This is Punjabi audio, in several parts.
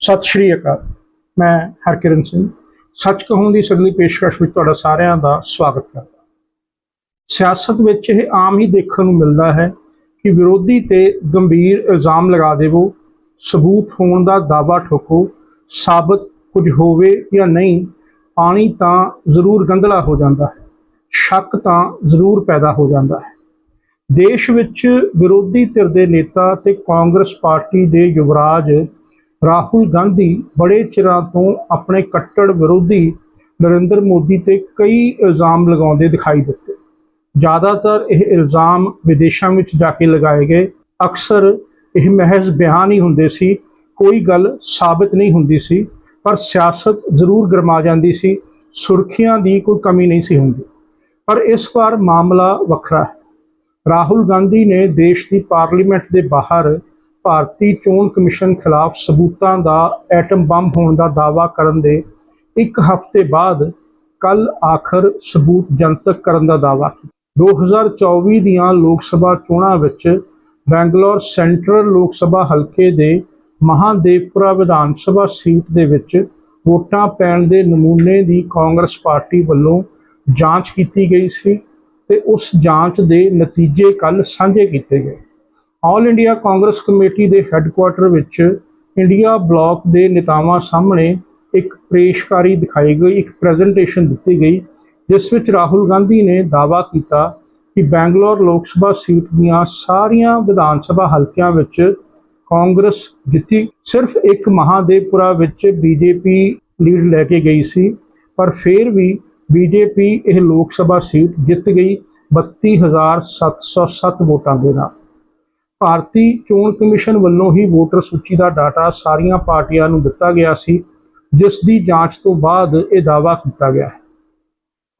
ਸਤਿ ਸ਼੍ਰੀ ਅਕਾਲ। ਮੈਂ ਹਰਕਿਰਨ ਸਿੰਘ। ਸੱਚ ਕਹੂੰ ਦੀ ਸਗਲੀ ਪੇਸ਼ਕਸ਼ ਵਿੱਚ ਤੁਹਾਡਾ ਸਾਰਿਆਂ ਦਾ ਸਵਾਗਤ ਕਰਦਾ ਸਿਆਸਤ ਵਿੱਚ ਇਹ ਆਮ ਹੀ ਦੇਖਣ ਨੂੰ ਮਿਲਦਾ ਹੈ ਕਿ ਵਿਰੋਧੀ ਤੇ ਗੰਭੀਰ ਇਲਜ਼ਾਮ ਲਗਾ ਦੇਵੋ, ਸਬੂਤ ਹੋਣ ਦਾ ਦਾਅਵਾ ਠੋਕੋ, ਸਾਬਤ ਕੁਝ ਹੋਵੇ ਜਾਂ ਨਹੀਂ, ਪਾਣੀ ਤਾਂ ਜ਼ਰੂਰ ਗੰਧਲਾ ਹੋ ਜਾਂਦਾ ਹੈ, ਸ਼ੱਕ ਤਾਂ ਜ਼ਰੂਰ ਪੈਦਾ ਹੋ ਜਾਂਦਾ ਹੈ। ਦੇਸ਼ ਵਿੱਚ ਵਿਰੋਧੀ ਧਿਰ ਦੇ ਨੇਤਾ ਤੇ ਕਾਂਗਰਸ ਪਾਰਟੀ ਦੇ ਯੁਵਰਾਜ ਰਾਹੁਲ ਗਾਂਧੀ ਬੜੇ ਚਿਰਾਂ ਤੋਂ ਆਪਣੇ ਕੱਟੜ ਵਿਰੋਧੀ ਨਰਿੰਦਰ ਮੋਦੀ ਤੇ ਕਈ ਇਲਜ਼ਾਮ ਲਗਾਉਂਦੇ ਦਿਖਾਈ ਦਿੱਤੇ। ਜ਼ਿਆਦਾਤਰ ਇਹ ਇਲਜ਼ਾਮ ਵਿਦੇਸ਼ਾਂ ਵਿੱਚ ਜਾ ਕੇ ਲਗਾਏ ਗਏ। ਅਕਸਰ ਇਹ ਮਹਿਜ਼ ਬਿਆਨ ਹੀ ਹੁੰਦੇ ਸੀ, ਕੋਈ ਗੱਲ ਸਾਬਤ ਨਹੀਂ ਹੁੰਦੀ ਸੀ, ਪਰ ਸਿਆਸਤ ਜ਼ਰੂਰ ਗਰਮਾ ਜਾਂਦੀ ਸੀ, ਸੁਰਖੀਆਂ ਦੀ ਕੋਈ ਕਮੀ ਨਹੀਂ ਸੀ ਹੁੰਦੀ। ਪਰ ਇਸ ਵਾਰ ਮਾਮਲਾ ਵੱਖਰਾ ਹੈ। ਰਾਹੁਲ ਗਾਂਧੀ ਨੇ ਦੇਸ਼ ਦੀ ਪਾਰਲੀਮੈਂਟ ਦੇ ਬਾਹਰ ਭਾਰਤੀ ਚੋਣ ਕਮਿਸ਼ਨ ਖਿਲਾਫ ਸਬੂਤਾਂ ਦਾ ਐਟਮ ਬੰਬ ਹੋਣ ਦਾ ਦਾਅਵਾ ਕਰਨ ਦੇ ਇੱਕ ਹਫ਼ਤੇ ਬਾਅਦ ਕੱਲ ਆਖਰ ਸਬੂਤ ਜਨਤਕ ਕਰਨ ਦਾ ਦਾਅਵਾ ਕੀਤਾ। 2024 ਦੀਆਂ ਲੋਕ ਸਭਾ ਚੋਣਾਂ ਵਿੱਚ ਬੈਂਗਲੌਰ ਸੈਂਟਰਲ ਲੋਕ ਸਭਾ ਹਲਕੇ ਦੇ ਮਹਾਦੇਵਪੁਰਾ ਵਿਧਾਨ ਸਭਾ ਸੀਟ ਦੇ ਵਿੱਚ ਵੋਟਾਂ ਪੈਣ ਦੇ ਨਮੂਨੇ ਦੀ ਕਾਂਗਰਸ ਪਾਰਟੀ ਵੱਲੋਂ ਜਾਂਚ ਕੀਤੀ ਗਈ ਸੀ ਤੇ ਉਸ ਜਾਂਚ ਦੇ ਨਤੀਜੇ ਕੱਲ ਸਾਂਝੇ ਕੀਤੇ ਗਏ। ਆਲ ਇੰਡੀਆ ਕਾਂਗਰਸ ਕਮੇਟੀ ਦੇ ਹੈੱਡਕੁਆਟਰ ਵਿੱਚ ਇੰਡੀਆ ਬਲਾਕ ਦੇ ਨੇਤਾਵਾਂ ਸਾਹਮਣੇ ਇੱਕ ਪੇਸ਼ਕਾਰੀ ਦਿਖਾਈ ਗਈ, ਇੱਕ ਪ੍ਰੈਜੈਂਟੇਸ਼ਨ ਦਿੱਤੀ ਗਈ, ਜਿਸ ਵਿੱਚ ਰਾਹੁਲ ਗਾਂਧੀ ਨੇ ਦਾਅਵਾ ਕੀਤਾ ਕਿ ਬੈਂਗਲੌਰ ਲੋਕ ਸਭਾ ਸੀਟ ਦੀਆਂ ਸਾਰੀਆਂ ਵਿਧਾਨ ਸਭਾ ਹਲਕਿਆਂ ਵਿੱਚ ਕਾਂਗਰਸ ਜਿੱਤੀ। ਸਿਰਫ ਇੱਕ ਮਹਾਦੇਵਪੁਰਾ ਵਿੱਚ ਬੀਜੇਪੀ ਲੀਡ ਲੈ ਕੇ ਗਈ ਸੀ, ਪਰ ਫਿਰ ਵੀ ਬੀਜੇਪੀ ਇਹ ਲੋਕ ਸਭਾ ਸੀਟ ਜਿੱਤ ਗਈ 32707 ਵੋਟਾਂ ਦੇ ਨਾਲ। ਭਾਰਤੀ ਚੋਣ ਕਮਿਸ਼ਨ ਵੱਲੋਂ ਹੀ ਵੋਟਰ ਸੂਚੀ ਦਾ ਡਾਟਾ ਸਾਰੀਆਂ ਪਾਰਟੀਆਂ ਨੂੰ ਦਿੱਤਾ ਗਿਆ ਸੀ, ਜਿਸ ਦੀ ਜਾਂਚ ਤੋਂ ਬਾਅਦ ਇਹ ਦਾਅਵਾ ਕੀਤਾ ਗਿਆ ਹੈ।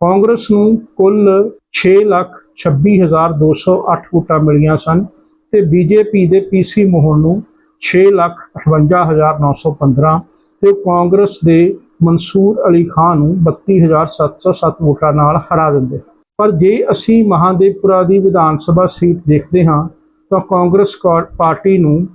ਕਾਂਗਰਸ ਨੂੰ ਕੁੱਲ 626208 ਵੋਟਾਂ ਮਿਲੀਆਂ ਸਨ ਤੇ ਬੀਜੇਪੀ ਦੇ ਪੀਸੀ ਮੋਹਨ ਨੂੰ 658915 ਤੇ ਕਾਂਗਰਸ ਦੇ ਮਨਸੂਰ ਅਲੀ ਖਾਨ ਨੂੰ 32707 ਵੋਟਾਂ ਨਾਲ ਹਰਾ ਦਿੰਦੇ ਪਰ ਜੇ ਅਸੀਂ ਮਹਾਦੇਵਪੁਰਾ ਦੀ ਵਿਧਾਨ ਸਭਾ ਸੀਟ ਦੇਖਦੇ ਹਾਂ ਤਾਂ ਕਾਂਗਰਸ ਕਾ- ਪਾਰਟੀ ਨੂੰ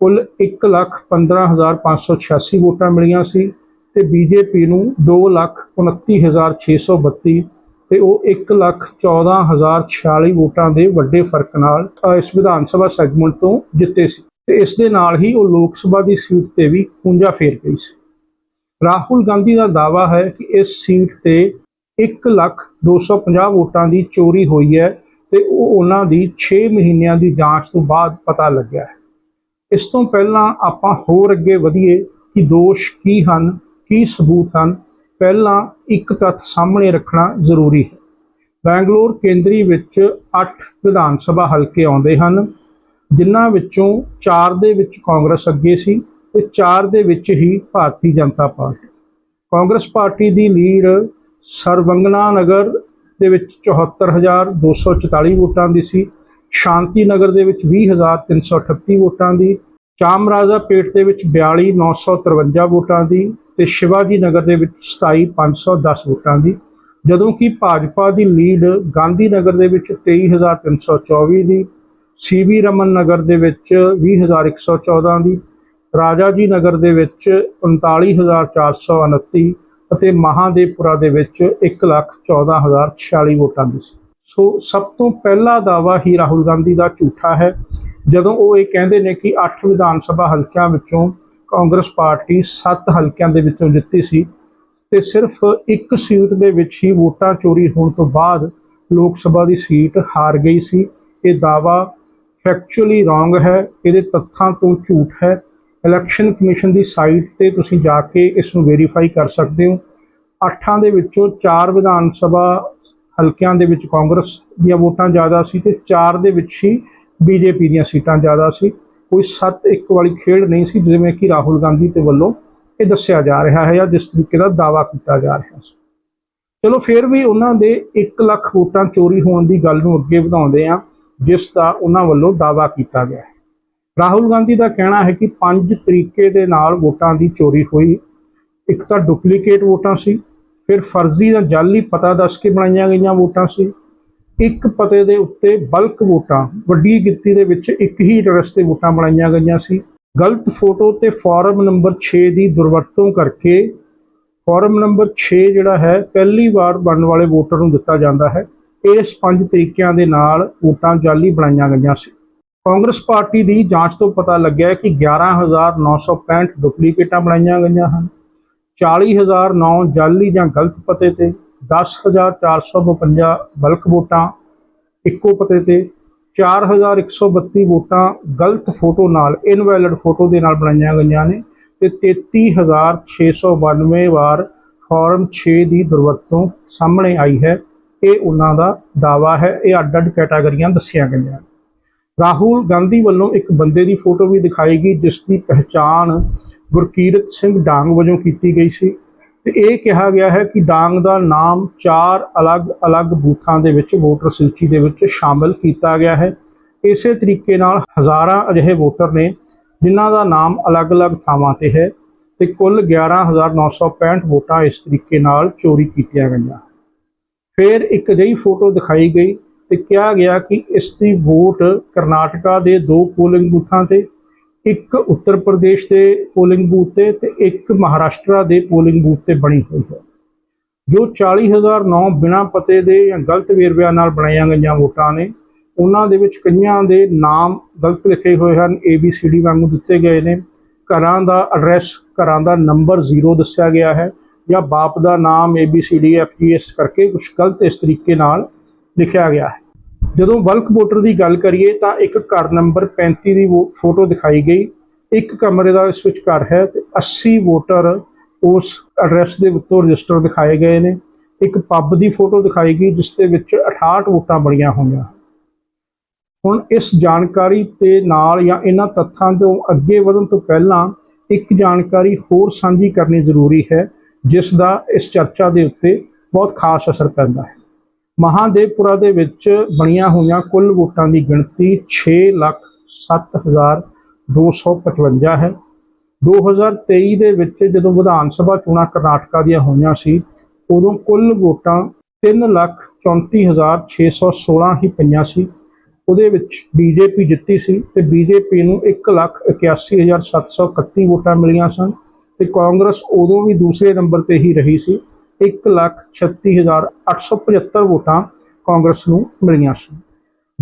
ਕੁੱਲ 115586 ਵੋਟਾਂ ਮਿਲੀਆਂ ਸੀ ਤੇ ਬੀਜੇਪੀ ਨੂੰ 229632 ਤੇ ਉਹ 114046 ਵੋਟਾਂ ਦੇ ਵੱਡੇ ਫ਼ਰਕ ਨਾਲ ਇਸ ਵਿਧਾਨ ਸਭਾ ਸੈਗਮੈਂਟ ਤੋਂ ਜਿੱਤੇ ਸੀ। ਤੇ ਇਸ ਦੇ ਨਾਲ ਹੀ ਉਹ ਲੋਕ ਸਭਾ ਦੀ ਸੀਟ ਤੇ ਵੀ ਖੂੰਜਾ ਫੇਰ ਗਈ ਸੀ। ਰਾਹੁਲ ਗਾਂਧੀ ਦਾ ਦਾਅਵਾ ਹੈ ਕਿ ਇਸ ਸੀਟ ਤੇ 1,250 ਵੋਟਾਂ ਦੀ ਚੋਰੀ ਹੋਈ ਹੈ ਤੇ ਉਹ ਉਹਨਾਂ ਦੀ 6 ਮਹੀਨਿਆਂ ਦੀ ਜਾਂਚ ਤੋਂ ਬਾਅਦ ਪਤਾ ਲੱਗਿਆ ਹੈ। ਇਸ ਤੋਂ ਪਹਿਲਾਂ ਆਪਾਂ ਹੋਰ ਅੱਗੇ ਵਧੀਏ ਕਿ ਦੋਸ਼ ਕੀ ਹਨ, ਕੀ ਸਬੂਤ ਹਨ। ਪਹਿਲਾਂ ਇੱਕ ਤੱਥ ਸਾਹਮਣੇ ਰੱਖਣਾ ਜ਼ਰੂਰੀ ਹੈ। ਬੈਂਗਲੌਰ ਕੇਂਦਰੀ ਵਿੱਚ 8 ਵਿਧਾਨ ਸਭਾ ਹਲਕੇ ਆਉਂਦੇ ਹਨ, ਜਿਨ੍ਹਾਂ ਵਿੱਚੋਂ 4 ਦੇ ਵਿੱਚ ਕਾਂਗਰਸ ਅੱਗੇ ਸੀ ਤੇ 4 ਦੇ ਵਿੱਚ ਹੀ ਭਾਰਤੀ ਜਨਤਾ ਪਾਰਟੀ। ਕਾਂਗਰਸ ਪਾਰਟੀ ਦੀ ਲੀਡ ਸਰਵੰਗਨਾ ਨਗਰ ਦੇ ਵਿੱਚ 74244 ਵੋਟਾਂ ਦੀ ਸੀ ਸ਼ਾਂਤੀ ਨਗਰ ਦੇ ਵਿੱਚ 20338 ਵੋਟਾਂ ਦੀ। ਚਾਮਰਾਜਾ ਪੇਟ ਦੇ ਵਿੱਚ 42953 ਵੋਟਾਂ ਦੀ ਤੇ ਸ਼ਿਵਾਜੀ ਨਗਰ ਦੇ ਵਿੱਚ 27510 ਵੋਟਾਂ ਦੀ। ਜਦੋਂ ਕਿ ਭਾਜਪਾ ਦੀ ਲੀਡ ਗਾਂਧੀ ਨਗਰ ਦੇ ਵਿੱਚ 23324 ਦੀ ਸੀਵੀ ਰਮਨ ਨਗਰ ਦੇ ਵਿੱਚ 20114 ਦੀ ਰਾਜਾ ਜੀ ਨਗਰ ਦੇ ਵਿੱਚ 39429 ਅਤੇ ਮਹਾਦੇਵਪੁਰਾ ਦੇ ਵਿੱਚ 114046 ਵੋਟਾਂ ਦੀ ਸੀ। ਸੋ ਸਭ ਤੋਂ ਪਹਿਲਾ ਦਾਵਾ ਹੀ ਰਾਹੁਲ ਗਾਂਧੀ ਦਾ ਝੂਠਾ ਹੈ। ਜਦੋਂ ਉਹ ਇਹ ਕਹਿੰਦੇ ਨੇ ਕਿ 8 ਵਿਧਾਨ ਸਭਾ ਹਲਕਿਆਂ ਵਿੱਚੋਂ ਕਾਂਗਰਸ ਪਾਰਟੀ 7 ਹਲਕਿਆਂ ਦੇ ਵਿੱਚੋਂ ਜਿੱਤੀ ਸੀ ਤੇ ਸਿਰਫ ਇੱਕ ਸੀਟ ਦੇ ਵਿੱਚ ਹੀ ਵੋਟਾਂ ਚੋਰੀ ਹੋਣ ਤੋਂ ਬਾਅਦ ਲੋਕ ਸਭਾ ਦੀ ਸੀਟ ਹਾਰ ਗਈ ਸੀ। ਇਹ ਦਾਵਾ ਫੈਕਚੁਅਲੀ ਰੋਂਗ ਹੈ। ਇਹਦੇ ਤੱਥਾਂ ਤੋਂ ਝੂਠ ਹੈ। ਇਲੈਕਸ਼ਨ ਕਮਿਸ਼ਨ ਦੀ ਸਾਈਟ ਤੇ ਤੁਸੀਂ ਜਾ ਕੇ ਇਸ ਨੂੰ ਵੈਰੀਫਾਈ ਕਰ ਸਕਦੇ ਹੋ। ਅੱਠਾਂ ਦੇ ਵਿੱਚੋਂ ਚਾਰ ਵਿਧਾਨ ਸਭਾ ਹਲਕਿਆਂ ਦੇ ਵਿੱਚ ਕਾਂਗਰਸ ਦੀਆਂ ਵੋਟਾਂ ਜ਼ਿਆਦਾ ਸੀ ਤੇ ਚਾਰ ਦੇ ਵਿੱਚ ਹੀ ਬੀਜੇਪੀ ਦੀਆਂ ਸੀਟਾਂ ਜ਼ਿਆਦਾ ਸੀ। ਕੋਈ 7-1 ਵਾਲੀ ਖੇਡ ਨਹੀਂ ਸੀ, ਜਿਵੇਂ ਕਿ ਰਾਹੁਲ ਗਾਂਧੀ ਤੇ ਵੱਲੋਂ ਇਹ ਦੱਸਿਆ ਜਾ ਰਿਹਾ ਹੈ ਜਾਂ ਜਿਸ ਤਰੀਕੇ ਦਾ ਦਾਵਾ ਕੀਤਾ ਜਾ ਰਿਹਾ ਸੀ। ਚਲੋ ਫਿਰ ਵੀ ਉਹਨਾਂ ਦੇ 1 ਲੱਖ ਵੋਟਾਂ ਚੋਰੀ ਹੋਣ ਦੀ ਗੱਲ ਨੂੰ ਅੱਗੇ ਵਧਾਉਂਦੇ ਆ ਜਿਸ ਦਾ ਉਹਨਾਂ ਵੱਲੋਂ ਦਾਵਾ ਕੀਤਾ ਗਿਆ ਹੈ। ਰਾਹੁਲ ਗਾਂਧੀ ਦਾ ਕਹਿਣਾ ਹੈ ਕਿ ਪੰਜ ਤਰੀਕੇ ਦੇ ਨਾਲ ਵੋਟਾਂ ਦੀ ਚੋਰੀ ਹੋਈ। ਇੱਕ ਤਾਂ ਡੁਪਲੀਕੇਟ ਵੋਟਾਂ ਸੀ, ਫਿਰ ਫਰਜ਼ੀ ਜਾਂ ਜਾਲੀ ਪਤਾ ਦੱਸ ਕੇ ਬਣਾਈਆਂ ਗਈਆਂ ਵੋਟਾਂ ਸੀ। ਇੱਕ ਪਤੇ ਦੇ ਉੱਤੇ ਬਲਕ ਵੋਟਾਂ, ਵੱਡੀ ਗਿਣਤੀ ਦੇ ਵਿੱਚ ਇੱਕ ਹੀ ਐਡਰੈਸ ਤੇ ਵੋਟਾਂ ਬਣਾਈਆਂ ਗਈਆਂ ਸੀ। ਗਲਤ ਫੋਟੋ ਤੇ ਫਾਰਮ ਨੰਬਰ 6 ਦੀ ਦੁਰਵਰਤੋਂ ਕਰਕੇ ਫਾਰਮ ਨੰਬਰ 6 ਜਿਹੜਾ ਹੈ, ਪਹਿਲੀ ਵਾਰ ਬਣਨ ਵਾਲੇ ਵੋਟਰ ਨੂੰ ਦਿੱਤਾ ਜਾਂਦਾ ਹੈ। ਇਸ ਪੰਜ ਤਰੀਕਿਆਂ ਦੇ ਨਾਲ ਵੋਟਾਂ ਜਾਲੀ ਬਣਾਈਆਂ ਗਈਆਂ ਸੀ। ਕਾਂਗਰਸ ਪਾਰਟੀ ਦੀ ਜਾਂਚ ਤੋਂ ਪਤਾ ਲੱਗਿਆ ਹੈ ਕਿ 11965 ਡੁਪਲੀਕੇਟਾਂ ਬਣਾਈਆਂ ਗਈਆਂ ਹਨ। 40009 ਜਾਲੀ ਜਾਂ ਗਲਤ ਪਤੇ ਤੇ 10452 ਬਲਕ ਵੋਟਾਂ ਇੱਕੋ ਪਤੇ ਤੇ 4132 ਵੋਟਾਂ ਗਲਤ ਫੋਟੋ ਨਾਲ, ਇਨਵੈਲਿਡ ਫੋਟੋ ਦੇ ਨਾਲ ਬਣਾਈਆਂ ਗਈਆਂ ਨੇ ਤੇ 33692 ਵਾਰ ਫਾਰਮ 6 ਦੀ ਦੁਰਵਰਤੋਂ ਸਾਹਮਣੇ ਆਈ ਹੈ। ਇਹ ਉਹਨਾਂ ਦਾ ਦਾਵਾ ਹੈ। ਇਹ ਅੱਡ-ਅੱਡ ਕੈਟਾਗਰੀਆਂ ਦੱਸੀਆਂ ਗਈਆਂ ਰਾਹੁਲ ਗਾਂਧੀ ਵੱਲੋਂ ਇੱਕ ਬੰਦੇ ਦੀ ਫੋਟੋ ਵੀ ਦਿਖਾਈ ਗਈ, ਜਿਸ ਦੀ ਪਹਿਚਾਣ ਗੁਰਕੀਰਤ ਸਿੰਘ ਡਾਂਗ ਵਜੋਂ ਕੀਤੀ ਗਈ ਸੀ। ਤੇ ਇਹ ਕਿਹਾ ਗਿਆ ਹੈ ਕਿ ਡਾਂਗ ਦਾ ਨਾਮ ਚਾਰ ਅਲੱਗ-ਅਲੱਗ ਬੂਥਾਂ ਦੇ ਵਿੱਚ ਵੋਟਰ ਸੂਚੀ ਦੇ ਵਿੱਚ ਸ਼ਾਮਲ ਕੀਤਾ ਗਿਆ ਹੈ। ਇਸੇ ਤਰੀਕੇ ਨਾਲ ਹਜ਼ਾਰਾਂ ਅਜਿਹੇ ਵੋਟਰ ਨੇ, ਜਿਨ੍ਹਾਂ ਦਾ ਨਾਮ ਅਲੱਗ-ਅਲੱਗ ਥਾਵਾਂ ਤੇ ਹੈ ਤੇ ਕੁੱਲ 11965 ਵੋਟਾਂ ਇਸ ਤਰੀਕੇ ਨਾਲ ਚੋਰੀ ਕੀਤੀਆਂ ਗਈਆਂ। ਫਿਰ ਇੱਕ ਅਜਿਹੀ ਫੋਟੋ ਦਿਖਾਈ ਗਈ ਤੇ ਕਿਹਾ ਗਿਆ ਕਿ ਇਸ ਦੀ ਵੋਟ ਕਰਨਾਟਕਾ ਦੇ ਦੋ ਪੋਲਿੰਗ ਬੂਥਾਂ ਤੇ, ਇੱਕ ਉੱਤਰ ਪ੍ਰਦੇਸ਼ ਦੇ ਪੋਲਿੰਗ ਬੂਥ ਤੇ ਤੇ ਇੱਕ ਮਹਾਰਾਸ਼ਟਰ ਦੇ ਪੋਲਿੰਗ ਬੂਥ ਤੇ ਬਣੀ ਹੋਈ ਹੈ। ਜੋ 40009 ਬਿਨਾਂ ਪਤੇ ਦੇ ਜਾਂ ਗਲਤ ਵੇਰਵਿਆਂ ਨਾਲ ਬਣਾਈਆਂ ਗਈਆਂ ਵੋਟਾਂ ਨੇ, ਉਹਨਾਂ ਦੇ ਵਿੱਚ ਕਈਆਂ ਦੇ ਨਾਮ ਗਲਤ ਲਿਖੇ ਹੋਏ ਹਨ ਏ ਬੀ ਸੀ ਡੀ ਵਾਂਗੂ ਦਿੱਤੇ ਗਏ ਨੇ। ਘਰਾਂ ਦਾ ਐਡਰੈਸ, ਘਰਾਂ ਦਾ ਨੰਬਰ 0 ਦੱਸਿਆ ਗਿਆ ਹੈ ਜਾਂ ਬਾਪ ਦਾ ਨਾਮ A B C D F G ABCDFGS ਕਰਕੇ ਕੁਝ ਗਲਤ ਇਸ ਤਰੀਕੇ ਨਾਲ ਲਿਖਿਆ ਗਿਆ ਹੈ। ਜਦੋਂ ਬਲਕ ਵੋਟਰ ਦੀ ਗੱਲ ਕਰੀਏ ਤਾਂ ਇੱਕ ਘਰ ਨੰਬਰ 35 ਦੀ ਵੋ- ਫੋਟੋ ਦਿਖਾਈ ਗਈ। ਇੱਕ ਕਮਰੇ ਦਾ ਇਸ ਵਿੱਚ ਘਰ ਹੈ ਤੇ 80 ਵੋਟਰ ਉਸ ਐਡਰੈਸ ਦੇ ਉੱਤੋਂ ਰਜਿਸਟਰ ਦਿਖਾਏ ਗਏ ਨੇ। ਇੱਕ ਪੱਬ ਦੀ ਫੋਟੋ ਦਿਖਾਈ ਗਈ ਜਿਸ ਦੇ ਵਿੱਚ 68 ਵੋਟਾਂ ਬਣੀਆਂ ਹੋਈਆਂ। ਹੁਣ ਇਸ ਜਾਣਕਾਰੀ ਤੇ ਨਾਲ ਜਾਂ ਇਹਨਾਂ ਤੱਥਾਂ ਤੋਂ ਅੱਗੇ ਵਧਣ ਤੋਂ ਪਹਿਲਾਂ ਇੱਕ ਜਾਣਕਾਰੀ ਹੋਰ ਸਾਂਝੀ ਕਰਨੀ ਜ਼ਰੂਰੀ ਹੈ, ਜਿਸ ਦਾ ਇਸ ਚਰਚਾ ਦੇ ਉੱਤੇ ਬਹੁਤ ਖਾਸ ਅਸਰ ਪੈਂਦਾ ਹੈ। ਮਹਾਦੇਵਪੁਰਾ ਦੇ ਵਿੱਚ ਬਣੀਆਂ ਹੋਈਆਂ ਕੁੱਲ ਵੋਟਾਂ ਦੀ ਗਿਣਤੀ 607255 ਹੈ। 2023 ਦੇ ਵਿੱਚ ਜਦੋਂ ਵਿਧਾਨ ਸਭਾ ਚੋਣਾਂ ਕਰਨਾਟਕਾ ਦੀਆਂ ਹੋਈਆਂ ਸੀ, ਉਦੋਂ ਕੁੱਲ ਵੋਟਾਂ 334616 ਹੀ ਪਈਆਂ ਸੀ। ਉਹਦੇ ਵਿੱਚ ਬੀਜੇਪੀ ਜਿੱਤੀ ਸੀ ਤੇ ਬੀਜੇਪੀ ਨੂੰ 181731 ਵੋਟਾਂ ਮਿਲੀਆਂ ਸਨ ਤੇ ਕਾਂਗਰਸ ਉਦੋਂ ਵੀ ਦੂਸਰੇ ਨੰਬਰ ਤੇ ਹੀ ਰਹੀ ਸੀ। 136875 ਵੋਟਾਂ ਕਾਂਗਰਸ ਨੂੰ ਮਿਲੀਆਂ ਸੀ।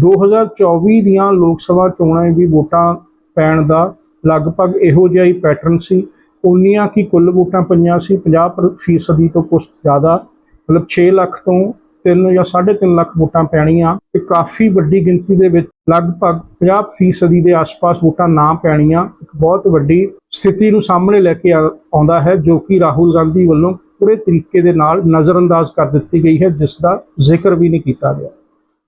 2024 ਦੀਆਂ ਲੋਕ ਸਭਾ ਚੋਣਾਂ ਵੀ ਵੋਟਾਂ ਪੈਣ ਦਾ ਲਗਭਗ ਇਹੋ ਜਿਹਾ ਹੀ ਪੈਟਰਨ ਸੀ। ਉਨੀਆਂ ਕੀ ਕੁੱਲ ਵੋਟਾਂ ਪਈਆਂ ਸੀ 50% ਫੀਸਦੀ ਤੋਂ ਕੁਝ ਜ਼ਿਆਦਾ, ਮਤਲਬ 6 ਲੱਖ ਤੋਂ 3 ਜਾਂ 3.5 ਲੱਖ ਵੋਟਾਂ ਪੈਣੀਆਂ ਤੇ ਕਾਫੀ ਵੱਡੀ ਗਿਣਤੀ ਦੇ ਵਿੱਚ ਲਗਭਗ 50% ਫੀਸਦੀ ਦੇ ਆਸ-ਪਾਸ ਵੋਟਾਂ ਨਾ ਪੈਣੀਆਂ ਇੱਕ ਬਹੁਤ ਵੱਡੀ ਸਥਿਤੀ ਨੂੰ ਸਾਹਮਣੇ ਲੈ ਕੇ ਆ- ਆਉਂਦਾ ਹੈ, ਜੋ ਕਿ ਰਾਹੁਲ ਗਾਂਧੀ ਵੱਲੋਂ ਪੂਰੇ ਤਰੀਕੇ ਦੇ ਨਾਲ ਨਜ਼ਰਅੰਦਾਜ਼ ਕਰ ਦਿੱਤੀ ਗਈ ਹੈ, ਜਿਸ ਦਾ ਜ਼ਿਕਰ ਵੀ ਨਹੀਂ ਕੀਤਾ ਗਿਆ।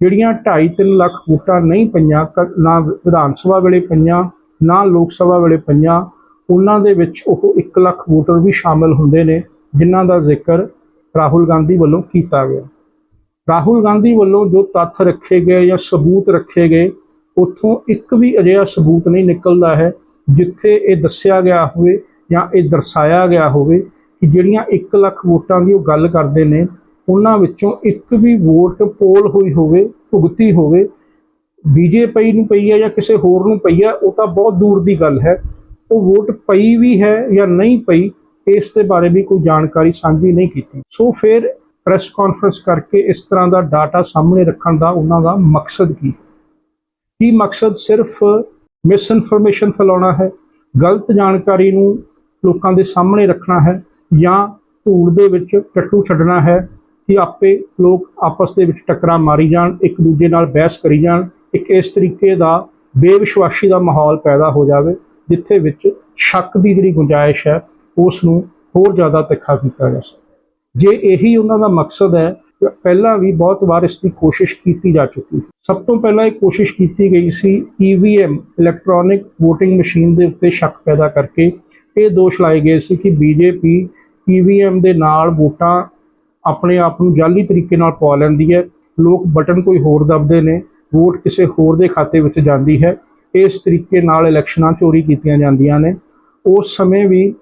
ਜਿਹੜੀਆਂ 2.5-3 ਲੱਖ ਵੋਟਾਂ ਨਹੀਂ ਪਈਆਂ, ਕ- ਨਾ ਵਿਧਾਨ ਸਭਾ ਵੇਲੇ ਪਈਆਂ, ਨਾ ਲੋਕ ਸਭਾ ਵੇਲੇ ਪਈਆਂ, ਉਹਨਾਂ ਦੇ ਵਿੱਚ ਉਹ 1 ਲੱਖ ਵੋਟਰ ਵੀ ਸ਼ਾਮਲ ਹੁੰਦੇ ਨੇ, ਜਿਨ੍ਹਾਂ ਦਾ ਜ਼ਿਕਰ ਰਾਹੁਲ ਗਾਂਧੀ ਵੱਲੋਂ ਕੀਤਾ ਗਿਆ। ਰਾਹੁਲ ਗਾਂਧੀ ਵੱਲੋਂ ਜੋ ਤੱਥ ਰੱਖੇ ਗਏ ਜਾਂ ਸਬੂਤ ਰੱਖੇ ਗਏ, ਉੱਥੋਂ ਇੱਕ ਵੀ ਅਜਿਹਾ ਸਬੂਤ ਨਹੀਂ ਨਿਕਲਦਾ ਹੈ, ਜਿੱਥੇ ਇਹ ਦੱਸਿਆ ਗਿਆ ਹੋਵੇ ਜਾਂ ਇਹ ਦਰਸਾਇਆ ਗਿਆ ਹੋਵੇ ਕਿ ਜਿਹੜੀਆਂ 1 ਲੱਖ ਵੋਟਾਂ ਦੀ ਉਹ ਗੱਲ ਕਰਦੇ ਨੇ, ਉਹਨਾਂ ਵਿੱਚੋਂ ਇੱਕ ਵੀ ਵੋਟ ਪੋਲ ਹੋਈ ਹੋਵੇ, ਭੁਗਤੀ ਹੋਵੇ ਬੀਜੇਪੀ ਨੂੰ ਪਈ ਹੈ ਜਾਂ ਕਿਸੇ ਹੋਰ ਨੂੰ ਪਈ ਹੈ ਉਹ ਤਾਂ ਬਹੁਤ ਦੂਰ ਦੀ ਗੱਲ ਹੈ। ਉਹ ਵੋਟ ਪਈ ਵੀ ਹੈ ਜਾਂ ਨਹੀਂ ਪਈ, ਇਸ ਦੇ ਬਾਰੇ ਵੀ ਕੋਈ ਜਾਣਕਾਰੀ ਸਾਂਝੀ ਨਹੀਂ ਕੀਤੀ। ਸੋ ਫਿਰ ਪ੍ਰੈਸ ਕਾਨਫਰੰਸ ਕਰਕੇ ਇਸ ਤਰ੍ਹਾਂ ਦਾ ਡਾਟਾ ਸਾਹਮਣੇ ਰੱਖਣ ਦਾ ਉਹਨਾਂ ਦਾ ਮਕਸਦ ਕੀ ਹੈ? ਕੀ ਮਕਸਦ ਸਿਰਫ ਮਿਸ ਇਨਫੋਰਮੇਸ਼ਨ ਫੈਲਾਉਣਾ ਹੈ? ਗਲਤ ਜਾਣਕਾਰੀ ਨੂੰ ਲੋਕਾਂ ਦੇ ਸਾਹਮਣੇ ਰੱਖਣਾ ਹੈ? ਜਾਂ ਧੂੜ ਦੇ ਵਿੱਚ ਟੱਟੂ ਛੱਡਣਾ ਹੈ ਕਿ ਆਪੇ ਲੋਕ ਆਪਸ ਦੇ ਵਿੱਚ ਟਕਰਾ ਮਾਰੀ ਜਾਣ, ਇੱਕ ਦੂਜੇ ਨਾਲ ਬਹਿਸ ਕਰੀ ਜਾਣ, ਇੱਕ ਇਸ ਤਰੀਕੇ ਦਾ ਬੇਵਿਸ਼ਵਾਸੀ ਦਾ ਮਾਹੌਲ ਪੈਦਾ ਹੋ ਜਾਵੇ, ਜਿੱਥੇ ਵਿੱਚ ਸ਼ੱਕ ਦੀ ਜਿਹੜੀ ਗੁੰਜਾਇਸ਼ ਹੈ, ਉਸ ਨੂੰ ਹੋਰ ਜ਼ਿਆਦਾ ਤਿੱਖਾ ਕੀਤਾ ਜਾ ਸਕੇ। ਜੇ ਇਹੀ ਉਹਨਾਂ ਦਾ ਮਕਸਦ ਹੈ ਪਹਿਲਾਂ ਵੀ ਬਹੁਤ ਵਾਰ ਇਸ ਦੀ ਕੋਸ਼ਿਸ਼ ਕੀਤੀ ਜਾ ਚੁੱਕੀ ਹੈ ਸਭ ਤੋਂ ਪਹਿਲਾਂ ਇਹ ਕੋਸ਼ਿਸ਼ ਕੀਤੀ ਗਈ ਸੀ EVM ਇਲੈਕਟ੍ਰੋਨਿਕ VOTING ਮਸ਼ੀਨ ਦੇ ਉੱਤੇ ਸ਼ੱਕ ਪੈਦਾ ਕਰਕੇ। ਇਹ ਦੋਸ਼ ਲਾਏ ਗਏ ਸੀ ਕਿ BJP EVM ਦੇ ਨਾਲ ਵੋਟਾਂ ਆਪਣੇ ਆਪ ਨੂੰ ਜਾਲੀ ਤਰੀਕੇ ਨਾਲ ਪਾ ਲੈਂਦੀ ਹੈ। ਲੋਕ ਬਟਨ ਕੋਈ ਹੋਰ ਦਬਦੇ ਨੇ, ਵੋਟ ਕਿਸੇ ਹੋਰ ਦੇ ਖਾਤੇ ਵਿੱਚ ਜਾਂਦੀ ਹੈ। ਇਸ ਤਰੀਕੇ ਨਾਲ ਇਲੈਕਸ਼ਨਾਂ ਚੋਰੀ ਕੀਤੀਆਂ ਜਾਂਦੀਆਂ ਨੇ। ਉਸ ਸਮੇਂ ਵੀ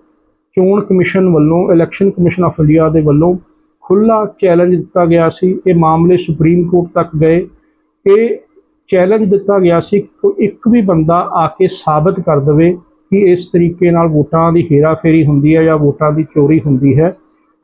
ਚੋਣ ਕਮਿਸ਼ਨ ਵੱਲੋਂ, ਇਲੈਕਸ਼ਨ ਕਮਿਸ਼ਨ ਆਫ ਇੰਡੀਆ ਦੇ ਵੱਲੋਂ ਖੁੱਲਾ ਚੈਲੰਜ ਦਿੱਤਾ ਗਿਆ ਸੀ। ਇਹ ਮਾਮਲੇ ਸੁਪਰੀਮ ਕੋਰਟ ਤੱਕ ਗਏ। ਇਹ ਚੈਲੰਜ ਦਿੱਤਾ ਗਿਆ ਸੀ ਕਿ ਕੋਈ ਇੱਕ ਵੀ ਬੰਦਾ ਆ ਕੇ ਸਾਬਤ ਕਰ ਦੇਵੇ। ਕਿ ਇਸ ਤਰੀਕੇ ਨਾਲ ਵੋਟਾਂ ਦੀ ਹੇਰਾਫੇਰੀ ਹੁੰਦੀ ਹੈ ਜਾਂ ਵੋਟਾਂ ਦੀ ਚੋਰੀ ਹੁੰਦੀ ਹੈ,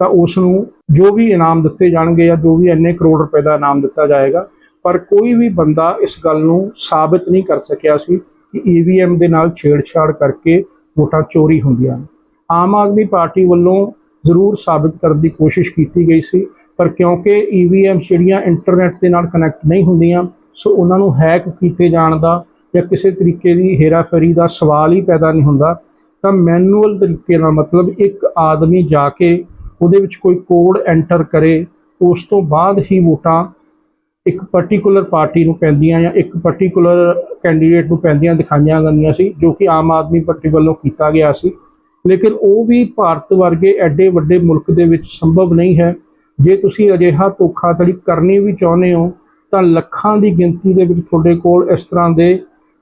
ਤਾਂ ਉਸ ਨੂੰ ਜੋ ਵੀ ਇਨਾਮ ਦਿੱਤੇ ਜਾਣਗੇ ਜਾਂ ਜੋ ਵੀ ਇੰਨੇ ਕਰੋੜ ਰੁਪਏ ਦਾ ਇਨਾਮ ਦਿੱਤਾ ਜਾਏਗਾ, ਪਰ ਕੋਈ ਵੀ ਬੰਦਾ ਇਸ ਗੱਲ ਨੂੰ ਸਾਬਤ ਨਹੀਂ ਕਰ ਸਕਿਆ ਸੀ ਕਿ ਈਵੀਐਮ ਦੇ ਨਾਲ ਛੇੜਛਾੜ ਕਰਕੇ ਵੋਟਾਂ ਚੋਰੀ ਹੁੰਦੀਆਂ ਨੇ ਆਮ ਆਦਮੀ ਪਾਰਟੀ ਵੱਲੋਂ ਜ਼ਰੂਰ ਸਾਬਤ ਕਰਨ ਦੀ ਕੋਸ਼ਿਸ਼ ਕੀਤੀ ਗਈ ਸੀ, ਪਰ ਕਿਉਂਕਿ ਈਵੀਐਮ ਜਿਹੜੀਆਂ ਇੰਟਰਨੈਟ ਦੇ ਨਾਲ ਕਨੈਕਟ ਨਹੀਂ ਹੁੰਦੀਆਂ, ਸੋ ਉਹਨਾਂ ਨੂੰ ਹੈਕ ਕੀਤੇ ਜਾਣ ਦਾ ਜਾਂ ਕਿਸੇ ਤਰੀਕੇ ਦੀ ਹੇਰਾਫੇਰੀ ਦਾ ਸਵਾਲ ਹੀ ਪੈਦਾ ਨਹੀਂ ਹੁੰਦਾ, ਤਾਂ ਮੈਨੂਅਲ ਤਰੀਕੇ ਨਾਲ ਮਤਲਬ ਇੱਕ ਆਦਮੀ ਜਾ ਕੇ ਉਹਦੇ ਵਿੱਚ ਕੋਈ ਕੋਡ ਐਂਟਰ ਕਰੇ, ਉਸ ਤੋਂ ਬਾਅਦ ਹੀ ਵੋਟਾਂ ਇੱਕ ਪਾਰਟਿਕੂਲਰ ਪਾਰਟੀ ਨੂੰ ਪੈਂਦੀਆਂ ਜਾਂ ਇੱਕ ਪਾਰਟਿਕੂਲਰ ਕੈਂਡੀਡੇਟ ਨੂੰ ਪੈਂਦੀਆਂ ਦਿਖਾਈਆਂ ਗਈਆਂ ਸੀ, ਜੋ ਕਿ ਆਮ ਆਦਮੀ ਪਾਰਟੀ ਵੱਲੋਂ ਕੀਤਾ ਗਿਆ ਸੀ। ਲੇਕਿਨ ਉਹ ਵੀ ਭਾਰਤ ਵਰਗੇ ਐਡੇ ਵੱਡੇ ਮੁਲਕ ਦੇ ਵਿੱਚ ਸੰਭਵ ਨਹੀਂ ਹੈ। ਜੇ ਤੁਸੀਂ ਅਜਿਹਾ ਧੋਖਾਧੜੀ ਕਰਨੀ ਵੀ ਚਾਹੁੰਦੇ ਹੋ, ਤਾਂ ਲੱਖਾਂ ਦੀ ਗਿਣਤੀ ਦੇ ਵਿੱਚ ਤੁਹਾਡੇ ਕੋਲ ਇਸ ਤਰ੍ਹਾਂ ਦੇ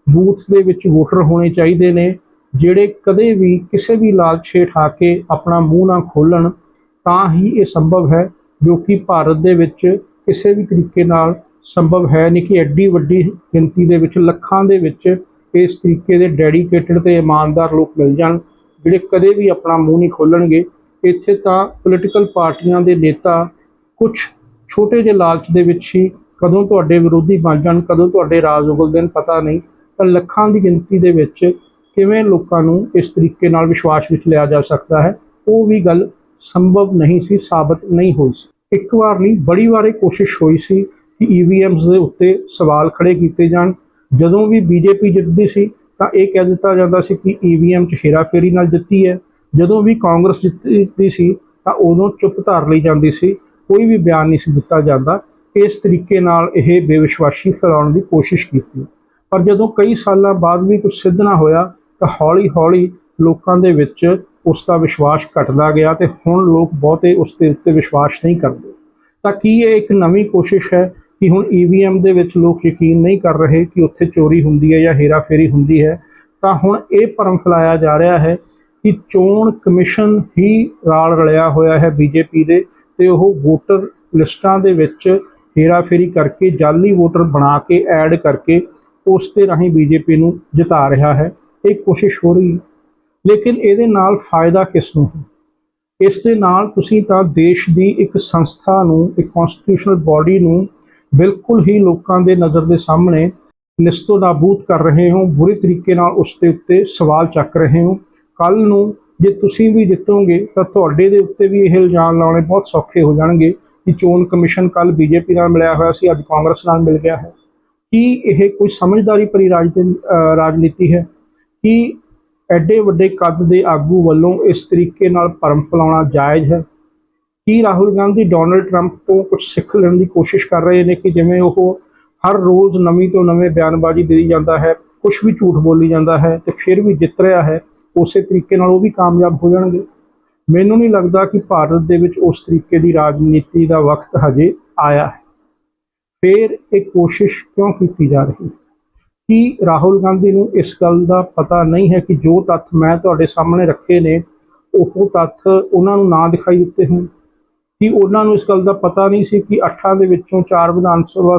ਬੂਥਸ ਦੇ ਵਿੱਚ ਵੋਟਰ ਹੋਣੇ ਚਾਹੀਦੇ ਨੇ, ਜਿਹੜੇ ਕਦੇ ਵੀ ਕਿਸੇ ਵੀ ਲਾਲਚ ਹੇਠ ਆ ਕੇ ਆਪਣਾ ਮੂੰਹ ਨਾ ਖੋਲਣ, ਤਾਂ ਹੀ ਇਹ ਸੰਭਵ ਹੈ, ਜੋ ਕਿ ਭਾਰਤ ਦੇ ਵਿੱਚ ਕਿਸੇ ਵੀ ਤਰੀਕੇ ਨਾਲ ਸੰਭਵ ਹੈ ਨਹੀਂ ਕਿ ਐਡੀ ਵੱਡੀ ਗਿਣਤੀ ਦੇ ਵਿੱਚ, ਲੱਖਾਂ ਦੇ ਵਿੱਚ ਇਸ ਤਰੀਕੇ ਦੇ ਡੈਡੀਕੇਟਡ ਤੇ ਇਮਾਨਦਾਰ ਲੋਕ ਮਿਲ ਜਾਣ, ਜਿਹੜੇ ਕਦੇ ਵੀ ਆਪਣਾ ਮੂੰਹ ਨਹੀਂ ਖੋਲਣਗੇ। ਇੱਥੇ ਤਾਂ ਪੋਲੀਟੀਕਲ ਪਾਰਟੀਆਂ ਦੇ ਨੇਤਾ ਕੁਝ ਛੋਟੇ ਜਿਹੇ ਲਾਲਚ ਦੇ ਵਿੱਚ ਹੀ ਕਦੋਂ ਤੁਹਾਡੇ ਵਿਰੋਧੀ ਬਣ ਜਾਣ, ਕਦੋਂ ਤੁਹਾਡੇ ਰਾਜ ਉਗਲਦੇ ਨੇ, ਪਤਾ ਨਹੀਂ। ਲੱਖਾਂ ਦੀ ਗਿਣਤੀ ਦੇ ਵਿੱਚ ਕਿਵੇਂ ਲੋਕਾਂ ਨੂੰ ਇਸ ਤਰੀਕੇ ਨਾਲ ਵਿਸ਼ਵਾਸ ਵਿੱਚ ਲਿਆ ਜਾ ਸਕਦਾ ਹੈ, ਉਹ ਵੀ ਗੱਲ ਸੰਭਵ ਨਹੀਂ ਸੀ, ਸਾਬਤ ਨਹੀਂ ਹੋਈ ਸੀ। ਇੱਕ ਵਾਰ ਨਹੀਂ, ਬੜੀ ਵਾਰ ਇਹ ਕੋਸ਼ਿਸ਼ ਹੋਈ ਸੀ ਕਿ ਈਵੀਐਮਸ ਦੇ ਉੱਤੇ ਸਵਾਲ ਖੜੇ ਕੀਤੇ ਜਾਣ। ਜਦੋਂ ਵੀ ਬੀਜੇਪੀ ਜਿੱਤਦੀ ਸੀ, ਤਾਂ ਇਹ ਕਹਿ ਦਿੱਤਾ ਜਾਂਦਾ ਸੀ ਕਿ ਈਵੀਐਮ 'ਚ ਹੇਰਾਫੇਰੀ ਨਾਲ ਜਿੱਤੀ ਹੈ। ਜਦੋਂ ਵੀ ਕਾਂਗਰਸ ਜਿੱਤਦੀ ਸੀ, ਤਾਂ ਉਦੋਂ ਚੁੱਪ ਧਾਰ ਲਈ ਜਾਂਦੀ ਸੀ। ਕੋਈ ਵੀ ਬਿਆਨ ਨਹੀਂ ਸੀ ਦਿੱਤਾ ਜਾਂਦਾ। ਇਸ ਤਰੀਕੇ ਨਾਲ ਇਹ ਬੇਵਿਸ਼ਵਾਸੀ ਫੈਲਾਉਣ ਦੀ ਕੋਸ਼ਿਸ਼ ਕੀਤੀ। ਪਰ ਜਦੋਂ ਕਈ ਸਾਲਾਂ ਬਾਅਦ ਵੀ ਕੁਝ ਸਿੱਧ ਨਾ ਹੋਇਆ, ਤਾਂ ਹੌਲੀ-ਹੌਲੀ ਲੋਕਾਂ ਦੇ ਵਿੱਚ ਉਸ ਦਾ ਵਿਸ਼ਵਾਸ ਘਟਦਾ ਗਿਆ ਤੇ ਹੁਣ ਲੋਕ ਬਹੁਤੇ ਉਸ ਦੇ ਉੱਤੇ ਵਿਸ਼ਵਾਸ ਨਹੀਂ ਕਰਦੇ। ਤਾਂ ਕੀ ਇਹ ਇੱਕ ਨਵੀਂ ਕੋਸ਼ਿਸ਼ ਹੈ ਕਿ ਹੁਣ ਈਵੀਐਮ ਦੇ ਵਿੱਚ ਲੋਕ ਯਕੀਨ ਨਹੀਂ ਕਰ ਰਹੇ ਕਿ ਉੱਥੇ ਚੋਰੀ ਹੁੰਦੀ ਹੈ ਜਾਂ ਹੇਰਾਫੇਰੀ ਹੁੰਦੀ ਹੈ? ਤਾਂ ਹੁਣ ਇਹ ਭਰਮ ਫੈਲਾਇਆ ਜਾ ਰਿਹਾ ਹੈ ਕਿ ਚੋਣ ਕਮਿਸ਼ਨ ਹੀ ਰਾਲ ਰਲਿਆ ਹੋਇਆ ਹੈ ਬੀਜੇਪੀ ਦੇ ਤੇ ਉਹ ਵੋਟਰ ਲਿਸਟਾਂ ਦੇ ਵਿੱਚ ਹੇਰਾਫੇਰੀ ਕਰਕੇ ਜਾਲੀ ਵੋਟਰ ਬਣਾ ਕੇ, ਐਡ ਕਰਕੇ ਉਸ ਦੇ ਰਾਹੀਂ ਬੀਜੇਪੀ ਨੂੰ ਜਿਤਾ ਰਿਹਾ ਹੈ। ਇਹ ਕੋਸ਼ਿਸ਼ ਹੋ ਰਹੀ ਲੇਕਿਨ ਇਹਦੇ ਨਾਲ ਫਾਇਦਾ ਕਿਸ ਨੂੰ ਹੈ? ਇਸ ਦੇ ਨਾਲ ਤੁਸੀਂ ਤਾਂ ਦੇਸ਼ ਦੀ ਇੱਕ ਸੰਸਥਾ ਨੂੰ, ਇੱਕ ਕਨਸਟੀਟਿਊਸ਼ਨਲ ਬਾਡੀ ਨੂੰ ਬਿਲਕੁਲ ਹੀ ਲੋਕਾਂ ਦੇ ਨਜ਼ਰ ਦੇ ਸਾਹਮਣੇ ਨਿਸਤੋ ਨਾਬੂਦ ਕਰ ਰਹੇ ਹੋ। ਬੁਰੇ ਤਰੀਕੇ ਨਾਲ ਉਸ ਦੇ ਉੱਤੇ ਸਵਾਲ ਚੱਕ ਰਹੇ ਹੋ। ਕੱਲ ਨੂੰ ਜੇ ਤੁਸੀਂ ਵੀ ਜਿੱਤੋਗੇ, ਤਾਂ ਤੁਹਾਡੇ ਦੇ ਉੱਤੇ ਵੀ ਇਹ ਇਲਜ਼ਾਮ ਲਾਉਣੇ ਬਹੁਤ ਸੌਖੇ ਹੋ ਜਾਣਗੇ ਕਿ ਚੋਣ ਕਮਿਸ਼ਨ ਕੱਲ ਬੀਜੇਪੀ ਨਾਲ ਮਿਲਿਆ ਹੋਇਆ ਸੀ, ਅੱਜ ਕਾਂਗਰਸ ਨਾਲ ਮਿਲ ਗਿਆ ਹੈ। ਕੀ ਇਹ ਕੋਈ ਸਮਝਦਾਰੀ ਭਰੀ ਰਾਜਨੀ- ਰਾਜਨੀਤੀ ਹੈ? ਕੀ ਐਡੇ ਵੱਡੇ ਕੱਦ ਦੇ ਆਗੂ ਵੱਲੋਂ ਇਸ ਤਰੀਕੇ ਨਾਲ ਭਰਮ ਫੈਲਾਉਣਾ ਜਾਇਜ਼ ਹੈ? ਕੀ ਰਾਹੁਲ ਗਾਂਧੀ ਡੋਨਲਡ ਟਰੰਪ ਤੋਂ ਕੁਝ ਸਿੱਖ ਲੈਣ ਦੀ ਕੋਸ਼ਿਸ਼ ਕਰ ਰਹੇ ਨੇ ਕਿ ਜਿਵੇਂ ਉਹ ਹਰ ਰੋਜ਼ ਨਵੀਂ ਤੋਂ ਨਵੇਂ ਬਿਆਨਬਾਜ਼ੀ ਦੇਈ ਜਾਂਦਾ ਹੈ ਕੁਝ ਵੀ ਝੂਠ ਬੋਲੀ ਜਾਂਦਾ ਹੈ ਤੇ ਫਿਰ ਵੀ ਜਿੱਤ ਰਿਹਾ ਹੈ, ਉਸੇ ਤਰੀਕੇ ਨਾਲ ਉਹ ਵੀ ਕਾਮਯਾਬ ਹੋ ਜਾਣਗੇ? ਮੈਨੂੰ ਨਹੀਂ ਲੱਗਦਾ ਕਿ ਭਾਰਤ ਦੇ ਵਿੱਚ ਉਸ ਤਰੀਕੇ ਦੀ ਰਾਜਨੀਤੀ ਦਾ ਵਕਤ ਹਜੇ ਆਇਆ ਹੈ। ਫਿਰ ਇਹ ਕੋਸ਼ਿਸ਼ ਕਿਉਂ ਕੀਤੀ ਜਾ ਰਹੀ? ਹੈ ਕਿ ਰਾਹੁਲ ਗਾਂਧੀ ਨੂੰ ਇਸ ਗੱਲ ਦਾ ਪਤਾ ਨਹੀਂ ਹੈ ਕਿ ਜੋ ਤੱਥ ਮੈਂ ਤੁਹਾਡੇ ਸਾਹਮਣੇ ਰੱਖੇ ਨੇ, ਉਹ ਤੱਥ ਉਹਨਾਂ ਨੂੰ ਨਾ ਦਿਖਾਈ ਦਿੱਤੇ ਹੋਣ? ਕਿ ਉਹਨਾਂ ਨੂੰ ਇਸ ਗੱਲ ਦਾ ਪਤਾ ਨਹੀਂ ਸੀ ਕਿ ਅੱਠਾਂ ਦੇ ਵਿੱਚੋਂ ਚਾਰ ਵਿਧਾਨ ਸਭਾ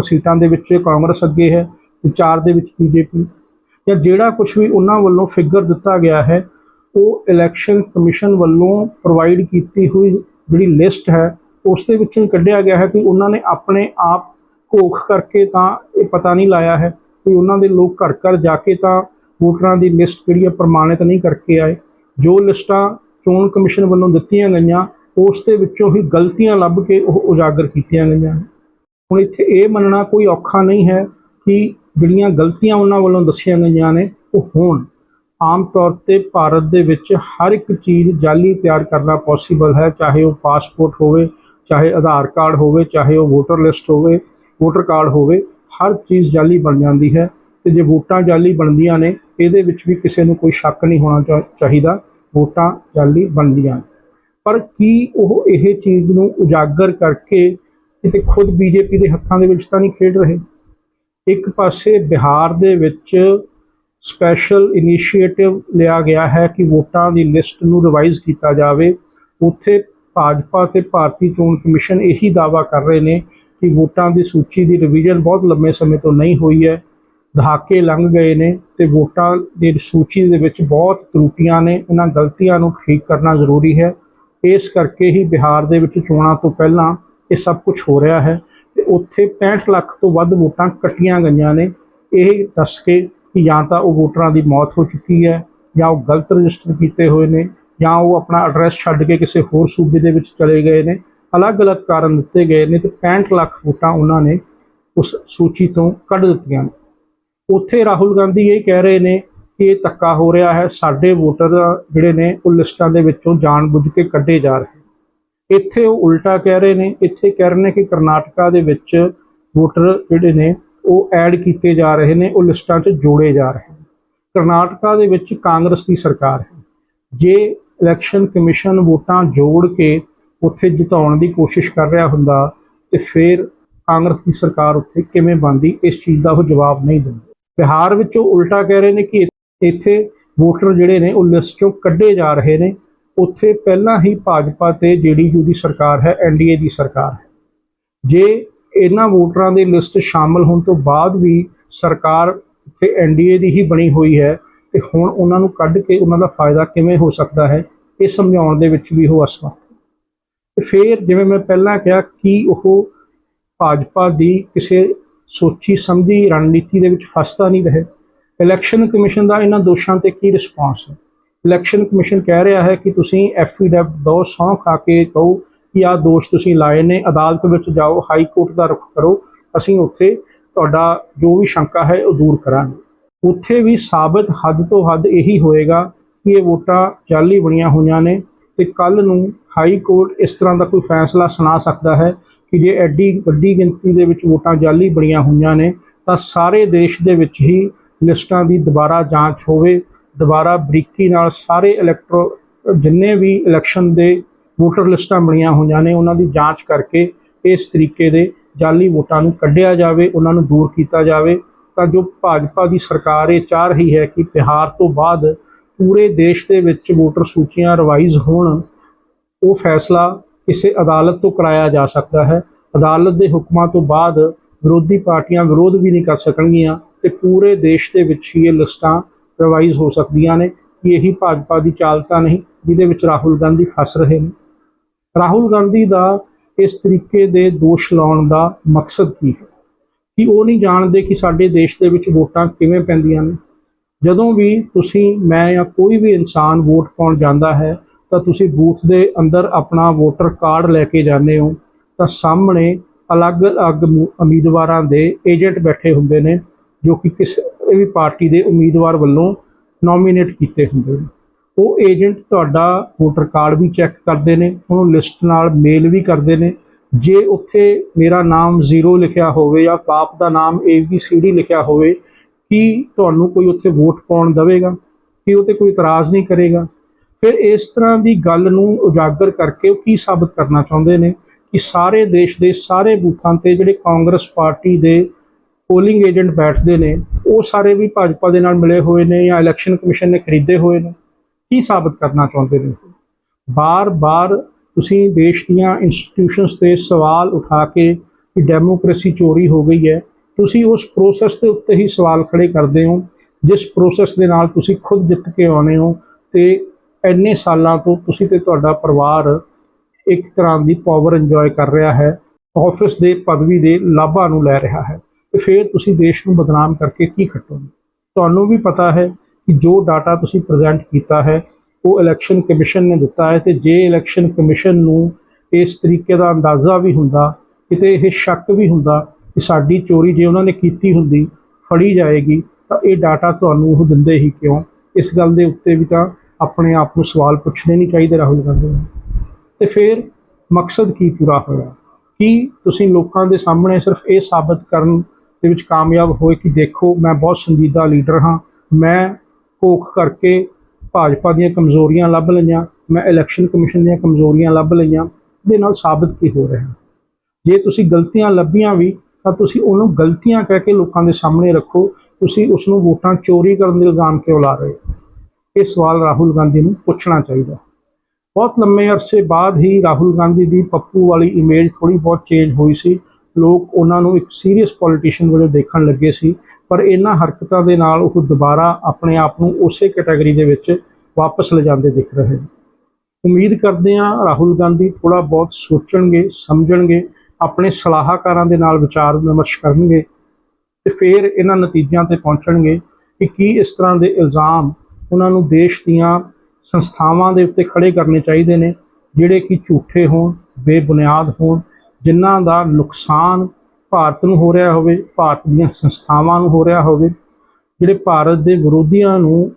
ਸੀਟਾਂ ਦੇ ਵਿੱਚ ਕਾਂਗਰਸ ਅੱਗੇ ਹੈ ਤੇ ਚਾਰ ਦੇ ਵਿੱਚ ਬੀਜੇਪੀ? ਜਾਂ ਜਿਹੜਾ ਕੁਝ ਵੀ ਉਹਨਾਂ ਵੱਲੋਂ ਫਿਗਰ ਦਿੱਤਾ ਗਿਆ ਹੈ, ਉਹ ਇਲੈਕਸ਼ਨ ਕਮਿਸ਼ਨ ਵੱਲੋਂ ਪ੍ਰੋਵਾਈਡ ਕੀਤੀ ਹੋਈ ਜਿਹੜੀ ਲਿਸਟ ਹੈ ਉਸ ਦੇ ਵਿੱਚੋਂ ਹੀ ਕੱਢਿਆ ਗਿਆ ਹੈ ਕਿ ਉਹਨਾਂ ਨੇ ਆਪਣੇ ਆਪ ਘੋਖ ਕਰਕੇ ਤਾਂ ਇਹ ਪਤਾ ਨਹੀਂ ਲਾਇਆ ਹੈ ਕਿ ਉਹਨਾਂ ਦੇ ਲੋਕ ਘਰ ਘਰ ਜਾ ਕੇ ਤਾਂ ਵੋਟਰਾਂ ਦੀ ਲਿਸਟ ਜਿਹੜੀ ਹੈ ਪ੍ਰਮਾਣਿਤ ਨਹੀਂ ਕਰਕੇ ਆਏ। ਜੋ ਲਿਸਟਾਂ ਚੋਣ ਕਮਿਸ਼ਨ ਵੱਲੋਂ ਦਿੱਤੀਆਂ ਗਈਆਂ, ਉਸ ਦੇ ਵਿੱਚੋਂ ਹੀ ਗਲਤੀਆਂ ਲੱਭ ਕੇ ਉਹ ਉਜਾਗਰ ਕੀਤੀਆਂ ਗਈਆਂ ਹੁਣ ਇੱਥੇ ਇਹ ਮੰਨਣਾ ਕੋਈ ਔਖਾ ਨਹੀਂ ਹੈ ਕਿ ਜਿਹੜੀਆਂ ਗਲਤੀਆਂ ਉਹਨਾਂ ਵੱਲੋਂ ਦੱਸੀਆਂ ਗਈਆਂ ਨੇ, ਉਹ ਹੋਣ। ਆਮ ਤੌਰ ਤੇ ਭਾਰਤ ਦੇ ਵਿੱਚ ਹਰ ਇੱਕ ਚੀਜ਼ ਜਾਲੀ ਤਿਆਰ ਕਰਨਾ ਪੋਸੀਬਲ ਹੈ, ਚਾਹੇ ਉਹ ਪਾਸਪੋਰਟ ਹੋਵੇ, ਚਾਹੇ ਆਧਾਰ ਕਾਰਡ ਹੋਵੇ, ਚਾਹੇ ਉਹ ਵੋਟਰ ਲਿਸਟ ਹੋਵੇ ਵੋਟਰ ਕਾਰਡ ਹੋਵੇ, ਹਰ ਚੀਜ਼ ਜਾਲੀ ਬਣ ਜਾਂਦੀ ਹੈ ਤੇ ਜੇ ਵੋਟਾਂ ਜਾਲੀ ਬਣਦੀਆਂ ਨੇ, ਇਹਦੇ ਵਿੱਚ ਵੀ ਕਿਸੇ ਨੂੰ ਕੋਈ ਸ਼ੱਕ ਨਹੀਂ ਹੋਣਾ ਚਾ- ਚਾਹੀਦਾ, ਵੋਟਾਂ ਜਾਲੀ ਬਣਦੀਆਂ ਪਰ ਕੀ ਉਹ ਇਹ ਚੀਜ਼ ਨੂੰ ਉਜਾਗਰ ਕਰਕੇ ਕਿਤੇ ਖੁਦ ਬੀਜੇਪੀ ਦੇ ਹੱਥਾਂ ਦੇ ਵਿੱਚ ਤਾਂ ਨਹੀਂ ਖੇਡ ਰਹੇ? ਇੱਕ ਪਾਸੇ ਬਿਹਾਰ ਦੇ ਵਿੱਚ ਸਪੈਸ਼ਲ ਇਨੀਸ਼ੀਏਟਿਵ ਲਿਆ ਗਿਆ ਹੈ ਕਿ ਵੋਟਾਂ ਦੀ ਲਿਸਟ ਨੂੰ ਰਿਵਾਈਜ਼ ਕੀਤਾ ਜਾਵੇ। ਉੱਥੇ ਭਾਜਪਾ ਤੇ ਭਾਰਤੀ ਚੋਣ ਕਮਿਸ਼ਨ ਇਹੀ ਦਾਅਵਾ ਕਰ ਰਹੇ ਨੇ ਕਿ ਵੋਟਾਂ ਦੀ ਸੂਚੀ ਦੀ ਰਿਵੀਜ਼ਨ ਬਹੁਤ ਲੰਮੇ ਸਮੇਂ ਤੋਂ ਨਹੀਂ ਹੋਈ ਹੈ। ਦਹਾਕੇ ਲੰਘ ਗਏ ਨੇ ਤੇ ਵੋਟਾਂ ਦੀ ਸੂਚੀ ਦੇ ਵਿੱਚ ਬਹੁਤ ਤਰੁੱਟੀਆਂ ਨੇ। ਇਹਨਾਂ ਗਲਤੀਆਂ ਨੂੰ ਠੀਕ ਕਰਨਾ ਜ਼ਰੂਰੀ ਹੈ। ਇਸ ਕਰਕੇ ਹੀ ਬਿਹਾਰ ਦੇ ਵਿੱਚ ਚੋਣਾਂ ਤੋਂ ਪਹਿਲਾਂ ਇਹ ਸਭ ਕੁਝ ਹੋ ਰਿਹਾ ਹੈ ਤੇ ਉੱਥੇ 65 ਲੱਖ ਤੋਂ ਵੱਧ ਵੋਟਾਂ ਕੱਟੀਆਂ ਗਈਆਂ ਨੇ। ਇਹ ਦੱਸ ਕੇ ਕਿ ਜਾਂ ਤਾਂ ਉਹ ਵੋਟਰਾਂ ਦੀ ਮੌਤ ਹੋ ਚੁੱਕੀ ਹੈ, ਜਾਂ ਉਹ ਗਲਤ ਰਜਿਸਟਰ ਕੀਤੇ ਹੋਏ ਨੇ, ਜਾਂ ਉਹ ਆਪਣਾ ਐਡਰੈਸ ਛੱਡ ਕੇ ਕਿਸੇ ਹੋਰ ਸੂਬੇ ਦੇ ਵਿੱਚ ਚਲੇ ਗਏ ਨੇ, ਅਲੱਗ-ਅਲੱਗ ਕਾਰਨ ਦਿੱਤੇ ਗਏ ਨੇ ਤੇ 65 ਲੱਖ ਵੋਟਾਂ ਉਹਨਾਂ ਨੇ ਉਸ ਸੂਚੀ ਤੋਂ ਕੱਢ ਦਿੱਤੀਆਂ ਨੇ। ਉੱਥੇ ਰਾਹੁਲ ਗਾਂਧੀ ਇਹ ਕਹਿ ਰਹੇ ਨੇ ਕਿ ਇਹ ਧੱਕਾ ਹੋ ਰਿਹਾ ਹੈ, ਸਾਡੇ ਵੋਟਰ ਜਿਹੜੇ ਨੇ ਉਹ ਲਿਸਟਾਂ ਦੇ ਵਿੱਚੋਂ ਜਾਣਬੁੱਝ ਕੇ ਕੱਢੇ ਜਾ ਰਹੇ ਇੱਥੇ ਉਹ ਉਲਟਾ ਕਹਿ ਰਹੇ ਨੇ, ਇੱਥੇ ਕਹਿ ਰਹੇ ਨੇ ਕਿ ਕਰਨਾਟਕਾ ਦੇ ਵਿੱਚ ਵੋਟਰ ਜਿਹੜੇ ਨੇ ਉਹ ਐਡ ਕੀਤੇ ਜਾ ਰਹੇ ਨੇ, ਉਹ ਲਿਸਟਾਂ 'ਚ ਜੋੜੇ ਜਾ ਰਹੇ ਨੇ। ਕਰਨਾਟਕਾ ਦੇ ਵਿੱਚ ਕਾਂਗਰਸ ਦੀ ਸਰਕਾਰ ਹੈ। ਜੇ ਇਲੈਕਸ਼ਨ ਕਮਿਸ਼ਨ ਵੋਟਾਂ ਜੋੜ ਕੇ ਉੱਥੇ ਜਿਤਾਉਣ ਦੀ ਕੋਸ਼ਿਸ਼ ਕਰ ਰਿਹਾ ਹੁੰਦਾ ਤੇ ਫਿਰ ਕਾਂਗਰਸ ਦੀ ਸਰਕਾਰ ਉੱਥੇ ਕਿਵੇਂ ਬਣਦੀ, ਇਸ ਚੀਜ਼ ਦਾ ਉਹ ਜਵਾਬ ਨਹੀਂ ਦਿੰਦੇ। ਬਿਹਾਰ ਵਿੱਚ ਉਹ ਉਲਟਾ ਕਹਿ ਰਹੇ ਨੇ ਕਿ ਇੱਥੇ ਵੋਟਰ ਜਿਹੜੇ ਨੇ, ਉਹ ਲਿਸਟ ਚੋਂ ਕੱਢੇ ਜਾ ਰਹੇ ਨੇ। ਉੱਥੇ ਪਹਿਲਾਂ ਹੀ ਭਾਜਪਾ ਤੇ ਜੇਡੀਯੂ ਦੀ ਸਰਕਾਰ ਹੈ ਐਨਡੀਏ ਦੀ ਸਰਕਾਰ ਹੈ। ਜੇ ਇਹਨਾਂ ਵੋਟਰਾਂ ਦੀ ਲਿਸਟ ਸ਼ਾਮਲ ਹੋਣ ਤੋਂ ਬਾਅਦ ਵੀ ਸਰਕਾਰ ਤੇ ਐਨਡੀਏ ਦੀ ਹੀ ਬਣੀ ਹੋਈ ਹੈ ਤੇ ਹੁਣ ਉਹਨਾਂ ਨੂੰ ਕੱਢ ਕੇ ਉਹਨਾਂ ਦਾ ਫਾਇਦਾ ਕਿਵੇਂ ਹੋ ਸਕਦਾ ਹੈ, ਇਹ ਸਮਝਾਉਣ ਦੇ ਵਿੱਚ ਵੀ ਉਹ ਅਸਮਰਥ ਹੈ ਤੇ ਫਿਰ ਜਿਵੇਂ ਮੈਂ ਪਹਿਲਾਂ ਕਿਹਾ, ਕਿ ਉਹ ਭਾਜਪਾ ਦੀ ਕਿਸੇ ਸੋਚੀ ਸਮਝੀ ਰਣਨੀਤੀ ਦੇ ਵਿੱਚ ਫਸਦਾ ਨਹੀਂ ਰਹੇ? ਇਲੈਕਸ਼ਨ ਕਮਿਸ਼ਨ ਦਾ ਇਹਨਾਂ ਦੋਸ਼ਾਂ ਤੇ ਕੀ ਰਿਸਪਾਂਸ ਹੈ? ਇਲੈਕਸ਼ਨ ਕਮਿਸ਼ਨ ਕਹਿ ਰਿਹਾ ਹੈ ਕਿ ਤੁਸੀਂ ਐਫੀਡੈਵਿਟ ਦੋ ਸੌਂ ਖਾ ਕੇ ਕਹੋ ਕਿ ਆਹ ਦੋਸ਼ ਤੁਸੀਂ ਲਾਏ ਨੇ? ਅਦਾਲਤ ਵਿੱਚ ਜਾਓ, ਹਾਈ ਕੋਰਟ ਦਾ ਰੁਖ ਕਰੋ। ਅਸੀਂ ਉੱਥੇ ਤੁਹਾਡਾ ਜੋ ਵੀ ਸ਼ੰਕਾ ਹੈ, ਉਹ ਦੂਰ ਕਰਾਂਗੇ। ਉੱਥੇ ਵੀ ਸਾਬਤ ਹੱਦ ਤੋਂ ਹੱਦ ਇਹੀ ਹੋਏਗਾ ਕਿ ਇਹ ਵੋਟਾਂ ਜਾਲੀ ਬਣੀਆਂ ਹੋਈਆਂ ਨੇ ਤੇ ਕੱਲ ਨੂੰ ਹਾਈ ਕੋਰਟ ਇਸ ਤਰ੍ਹਾਂ ਦਾ ਕੋਈ ਫੈਸਲਾ ਸੁਣਾ ਸਕਦਾ ਹੈ ਕਿ ਜੇ ਐਡੀ ਵੱਡੀ ਗਿਣਤੀ ਦੇ ਵਿੱਚ ਵੋਟਾਂ ਜਾਲੀ ਬਣੀਆਂ ਹੋਈਆਂ ਨੇ, ਤਾਂ ਸਾਰੇ ਦੇਸ਼ ਦੇ ਵਿੱਚ ਹੀ ਲਿਸਟਾਂ ਦੀ ਦੁਬਾਰਾ ਜਾਂਚ ਹੋਵੇ, ਦੁਬਾਰਾ ਬਰੀਕੀ ਨਾਲ ਸਾਰੇ ਇਲੈਕਟਰੋ ਜਿੰਨੇ ਵੀ ਇਲੈਕਸ਼ਨ ਦੇ ਵੋਟਰ ਲਿਸਟਾਂ ਬਣੀਆਂ ਹੋਈਆਂ ਨੇ, ਉਹਨਾਂ ਦੀ ਜਾਂਚ ਕਰਕੇ ਇਸ ਤਰੀਕੇ ਦੇ ਜਾਲੀ ਵੋਟਾਂ ਨੂੰ ਕੱਢਿਆ ਜਾਵੇ, ਉਹਨਾਂ ਨੂੰ ਦੂਰ ਕੀਤਾ ਜਾਵੇ। ਤਾਂ ਜੋ ਭਾਜਪਾ ਦੀ ਸਰਕਾਰ ਇਹ ਚਾਹ ਰਹੀ ਹੈ ਕਿ ਬਿਹਾਰ ਤੋਂ ਬਾਅਦ ਪੂਰੇ ਦੇਸ਼ ਦੇ ਵਿੱਚ ਵੋਟਰ ਸੂਚੀਆਂ ਰਿਵਾਈਜ਼ ਹੋਣ, ਉਹ ਫੈਸਲਾ ਕਿਸੇ ਅਦਾਲਤ ਤੋਂ ਕਰਾਇਆ ਜਾ ਸਕਦਾ ਹੈ। ਅਦਾਲਤ ਦੇ ਹੁਕਮਾਂ ਤੋਂ ਬਾਅਦ ਵਿਰੋਧੀ ਪਾਰਟੀਆਂ ਵਿਰੋਧ ਵੀ ਨਹੀਂ ਕਰ ਸਕਣਗੀਆਂ ਤੇ ਪੂਰੇ ਦੇਸ਼ ਦੇ ਵਿੱਚ ਹੀ ਇਹ ਲਿਸਟਾਂ ਰਿਵਾਈਜ਼ ਹੋ ਸਕਦੀਆਂ ਨੇ ਕਿ ਇਹੀ ਭਾਜਪਾ ਦੀ ਚਾਲਤਾ ਨਹੀਂ, ਜਿਹਦੇ ਵਿੱਚ ਰਾਹੁਲ ਗਾਂਧੀ ਫਸ ਰਹੇ ਨੇ। ਰਾਹੁਲ ਗਾਂਧੀ ਦਾ ਇਸ ਤਰੀਕੇ ਦੇ ਦੋਸ਼ ਲਾਉਣ ਦਾ ਮਕਸਦ ਕੀ ਹੈ? ਕਿ ਉਹ ਨਹੀਂ ਜਾਣਦੇ ਕਿ ਸਾਡੇ ਦੇਸ਼ ਦੇ ਵਿੱਚ ਵੋਟਾਂ ਕਿਵੇਂ ਪੈਂਦੀਆਂ ਨੇ? ਜਦੋਂ ਵੀ ਤੁਸੀਂ, ਮੈਂ ਜਾਂ ਕੋਈ ਵੀ ਇਨਸਾਨ ਵੋਟ ਪਾਉਣ ਜਾਂਦਾ ਹੈ, ਤਾਂ ਤੁਸੀਂ ਬੂਥ ਦੇ ਅੰਦਰ ਆਪਣਾ ਵੋਟਰ ਕਾਰਡ ਲੈ ਕੇ ਜਾਂਦੇ ਹੋ, ਤਾਂ ਸਾਹਮਣੇ ਅਲੱਗ-ਅਲੱਗ ਉਮੀਦਵਾਰਾਂ ਦੇ ਏਜੰਟ ਬੈਠੇ ਹੁੰਦੇ ਨੇ, ਜੋ ਕਿ ਕਿਸੇ ਵੀ ਪਾਰਟੀ ਦੇ ਉਮੀਦਵਾਰ ਵੱਲੋਂ ਨੋਮੀਨੇਟ ਕੀਤੇ ਹੁੰਦੇ ਨੇ। ਉਹ ਏਜੰਟ ਤੁਹਾਡਾ ਵੋਟਰ ਕਾਰਡ ਵੀ ਚੈੱਕ ਕਰਦੇ ਨੇ, ਉਹਨੂੰ ਲਿਸਟ ਨਾਲ ਮੇਲ ਵੀ ਕਰਦੇ ਨੇ। ਜੇ ਉੱਥੇ ਮੇਰਾ ਨਾਮ ਜ਼ੀਰੋ ਲਿਖਿਆ ਹੋਵੇ ਜਾਂ ਬਾਪ ਦਾ ਨਾਮ ABCD ਲਿਖਿਆ ਹੋਵੇ, ਕੀ ਤੁਹਾਨੂੰ ਕੋਈ ਉੱਥੇ ਵੋਟ ਪਾਉਣ ਦੇਵੇਗਾ? ਕੀ ਉਹ ਤੇ ਕੋਈ ਇਤਰਾਜ਼ ਨਹੀਂ ਕਰੇਗਾ? ਫਿਰ ਇਸ ਤਰ੍ਹਾਂ ਦੀ ਗੱਲ ਨੂੰ ਉਜਾਗਰ ਕਰਕੇ ਉਹ ਕੀ ਸਾਬਤ ਕਰਨਾ ਚਾਹੁੰਦੇ ਨੇ? ਕਿ ਸਾਰੇ ਦੇਸ਼ ਦੇ ਸਾਰੇ ਬੂਥਾਂ ਤੇ ਜਿਹੜੇ ਕਾਂਗਰਸ ਪਾਰਟੀ ਦੇ ਪੋਲਿੰਗ ਏਜੰਟ ਬੈਠਦੇ ਨੇ, ਉਹ ਸਾਰੇ ਵੀ ਭਾਜਪਾ ਦੇ ਨਾਲ ਮਿਲੇ ਹੋਏ ਨੇ ਜਾਂ ਇਲੈਕਸ਼ਨ ਕਮਿਸ਼ਨ ਨੇ ਖਰੀਦੇ ਹੋਏ ਨੇ। ਕੀ ਸਾਬਤ ਕਰਨਾ ਚਾਹੁੰਦੇ ਨੇ। ਬਾਰ-ਬਾਰ ਤੁਸੀਂ ਦੇਸ਼ ਦੀਆਂ ਇੰਸਟੀਟਿਊਸ਼ਨਸ ਤੇ ਸਵਾਲ ਉਠਾ ਕੇ ਕਿ ਡੈਮੋਕ੍ਰੇਸੀ ਚੋਰੀ ਹੋ ਗਈ ਹੈ, ਤੁਸੀਂ ਉਸ ਪ੍ਰੋਸੈਸ ਦੇ ਉੱਤੇ ਹੀ ਸਵਾਲ ਖੜੇ ਕਰਦੇ ਹੋ, ਜਿਸ ਪ੍ਰੋਸੈਸ ਦੇ ਨਾਲ ਤੁਸੀਂ ਖੁਦ ਜਿੱਤ ਕੇ ਆਉਨੇ ਹੋ ਤੇ ਇੰਨੇ ਸਾਲਾਂ ਤੋਂ ਤੁਸੀਂ ਤੇ ਤੁਹਾਡਾ ਪਰਿਵਾਰ ਇੱਕ ਤਰ੍ਹਾਂ ਦੀ ਪਾਵਰ ਇੰਜੋਏ ਕਰ ਰਿਹਾ ਹੈ ਆਫਿਸ ਦੇ ਪਦਵੀ ਦੇ ਲਾਭਾਂ ਨੂੰ ਲੈ ਰਿਹਾ ਹੈ ਤੇ ਫਿਰ ਤੁਸੀਂ ਦੇਸ਼ ਨੂੰ ਬਦਨਾਮ ਕਰਕੇ ਕੀ ਖੱਟੋਗੇ? ਤੁਹਾਨੂੰ ਵੀ ਪਤਾ ਹੈ ਕਿ ਜੋ ਡਾਟਾ ਤੁਸੀਂ ਪ੍ਰੈਜ਼ੈਂਟ ਕੀਤਾ ਹੈ, ਉਹ ਇਲੈਕਸ਼ਨ ਕਮਿਸ਼ਨ ਨੇ ਦਿੱਤਾ ਹੈ ਤੇ ਜੇ ਇਲੈਕਸ਼ਨ ਕਮਿਸ਼ਨ ਨੂੰ ਇਸ ਤਰੀਕੇ ਦਾ ਅੰਦਾਜ਼ਾ ਵੀ ਹੁੰਦਾ, ਕਿਤੇ ਇਹ ਸ਼ੱਕ ਵੀ ਹੁੰਦਾ ਕਿ ਸਾਡੀ ਚੋਰੀ ਜੇ ਉਹਨਾਂ ਨੇ ਕੀਤੀ ਹੁੰਦੀ, ਫੜੀ ਜਾਏਗੀ, ਤਾਂ ਇਹ ਡਾਟਾ ਤੁਹਾਨੂੰ ਉਹ ਦਿੰਦੇ ਹੀ ਕਿਉਂ? ਇਸ ਗੱਲ ਦੇ ਉੱਤੇ ਵੀ ਤਾਂ ਆਪਣੇ ਆਪ ਨੂੰ ਸਵਾਲ ਪੁੱਛਣੇ ਨਹੀਂ ਚਾਹੀਦੇ ਰਾਹੁਲ ਗਾਂਧੀ ਨੂੰ। ਤੇ ਫਿਰ ਮਕਸਦ ਕੀ ਪੂਰਾ ਹੋਇਆ? ਕੀ ਤੁਸੀਂ ਲੋਕਾਂ ਦੇ ਸਾਹਮਣੇ ਸਿਰਫ ਇਹ ਸਾਬਤ ਕਰਨ ਦੇ ਵਿੱਚ ਕਾਮਯਾਬ ਹੋਏ ਕਿ ਦੇਖੋ, ਮੈਂ ਬਹੁਤ ਸੰਜੀਦਾ ਲੀਡਰ ਹਾਂ, ਮੈਂ ਕੋਖ ਕਰਕੇ ਭਾਜਪਾ ਦੀਆਂ ਕਮਜ਼ੋਰੀਆਂ ਲੱਭ ਲਈਆਂ, ਮੈਂ ਇਲੈਕਸ਼ਨ ਕਮਿਸ਼ਨ ਦੀਆਂ ਕਮਜ਼ੋਰੀਆਂ ਲੱਭ ਲਈਆਂ, ਦੇ ਨਾਲ ਸਾਬਤ ਕੀ ਹੋ ਰਿਹਾ? ਜੇ ਤੁਸੀਂ ਗਲਤੀਆਂ ਲੱਭੀਆਂ ਵੀ, ਤਾਂ ਤੁਸੀਂ ਉਹਨੂੰ ਗਲਤੀਆਂ ਕਹਿ ਕੇ ਲੋਕਾਂ ਦੇ ਸਾਹਮਣੇ ਰੱਖੋ, ਤੁਸੀਂ ਉਸ ਨੂੰ ਵੋਟਾਂ ਚੋਰੀ ਕਰਨ ਦੇ ਇਲਜ਼ਾਮ ਕਿਉਂ ਲਾ ਰਹੇ ਹੋ? ਇਹ ਸਵਾਲ ਰਾਹੁਲ ਗਾਂਧੀ ਨੂੰ ਪੁੱਛਣਾ ਚਾਹੀਦਾ। ਬਹੁਤ ਲੰਮੇ ਅਰਸੇ ਬਾਅਦ ਹੀ ਰਾਹੁਲ ਗਾਂਧੀ ਦੀ ਪੱਪੂ ਵਾਲੀ ਇਮੇਜ ਥੋੜੀ ਬਹੁਤ ਚੇਂਜ ਹੋਈ ਸੀ। ਲੋਕ ਉਹਨਾਂ ਨੂੰ ਇੱਕ ਸੀਰੀਅਸ ਪੋਲੀਟੀਸ਼ੀਅਨ ਵਜੋਂ ਦੇਖਣ ਲੱਗੇ ਸੀ, ਪਰ ਇਹਨਾਂ ਹਰਕਤਾਂ ਦੇ ਨਾਲ ਉਹ ਦੁਬਾਰਾ ਆਪਣੇ ਆਪ ਨੂੰ ਉਸੇ ਕੈਟਾਗਰੀ ਦੇ ਵਿੱਚ ਵਾਪਸ ਲਿਜਾਂਦੇ ਦਿਖ ਰਹੇ ਨੇ। ਉਮੀਦ ਕਰਦੇ ਹਾਂ ਰਾਹੁਲ ਗਾਂਧੀ ਥੋੜਾ ਬਹੁਤ ਸੋਚਣਗੇ, ਸਮਝਣਗੇ, ਆਪਣੇ ਸਲਾਹਕਾਰਾਂ ਦੇ ਨਾਲ ਵਿਚਾਰ ਵਿਮਰਸ਼ ਕਰਨਗੇ ਤੇ ਫਿਰ ਇਹਨਾਂ ਨਤੀਜਿਆਂ ਤੇ ਪਹੁੰਚਣਗੇ ਕਿ ਕੀ ਇਸ ਤਰ੍ਹਾਂ ਦੇ ਇਲਜ਼ਾਮ ਉਹਨਾਂ ਨੂੰ ਦੇਸ਼ ਦੀਆਂ ਸੰਸਥਾਵਾਂ ਦੇ ਉੱਤੇ ਖੜੇ ਕਰਨੇ ਚਾਹੀਦੇ ਨੇ, ਜਿਹੜੇ ਕਿ ਝੂਠੇ ਹੋਣ, ਬੇਬੁਨਿਆਦ ਹੋਣ ਜਿਨ੍ਹਾਂ ਦਾ ਨੁਕਸਾਨ ਭਾਰਤ ਨੂੰ ਹੋ ਰਿਹਾ ਹੋਵੇ, ਭਾਰਤ ਦੀਆਂ ਸੰਸਥਾਵਾਂ ਨੂੰ ਹੋ ਰਿਹਾ ਹੋਵੇ, ਜਿਹੜੇ ਭਾਰਤ ਦੇ ਵਿਰੋਧੀਆਂ ਨੂੰ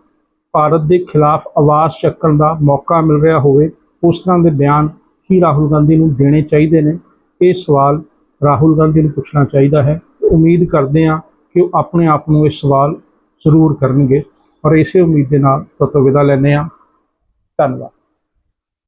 ਭਾਰਤ ਦੇ ਖਿਲਾਫ ਆਵਾਜ਼ ਚੱਕਣ ਦਾ ਮੌਕਾ ਮਿਲ ਰਿਹਾ ਹੋਵੇ, ਉਸ ਤਰ੍ਹਾਂ ਦੇ ਬਿਆਨ ਕੀ ਰਾਹੁਲ ਗਾਂਧੀ ਨੂੰ ਦੇਣੇ ਚਾਹੀਦੇ ਨੇ? ਇਹ ਸਵਾਲ ਰਾਹੁਲ ਗਾਂਧੀ ਨੂੰ ਪੁੱਛਣਾ ਚਾਹੀਦਾ ਹੈ। ਉਮੀਦ ਕਰਦੇ ਹਾਂ ਕਿ ਉਹ ਆਪਣੇ ਆਪ ਨੂੰ ਇਹ ਸਵਾਲ ਜ਼ਰੂਰ ਕਰਨਗੇ। ਔਰ ਇਸੇ ਉਮੀਦ ਦੇ ਨਾਲ ਤੁਹਾਡੇ ਤੋਂ ਵਿਦਾ ਲੈਂਦੇ ਹਾਂ। ਧੰਨਵਾਦ।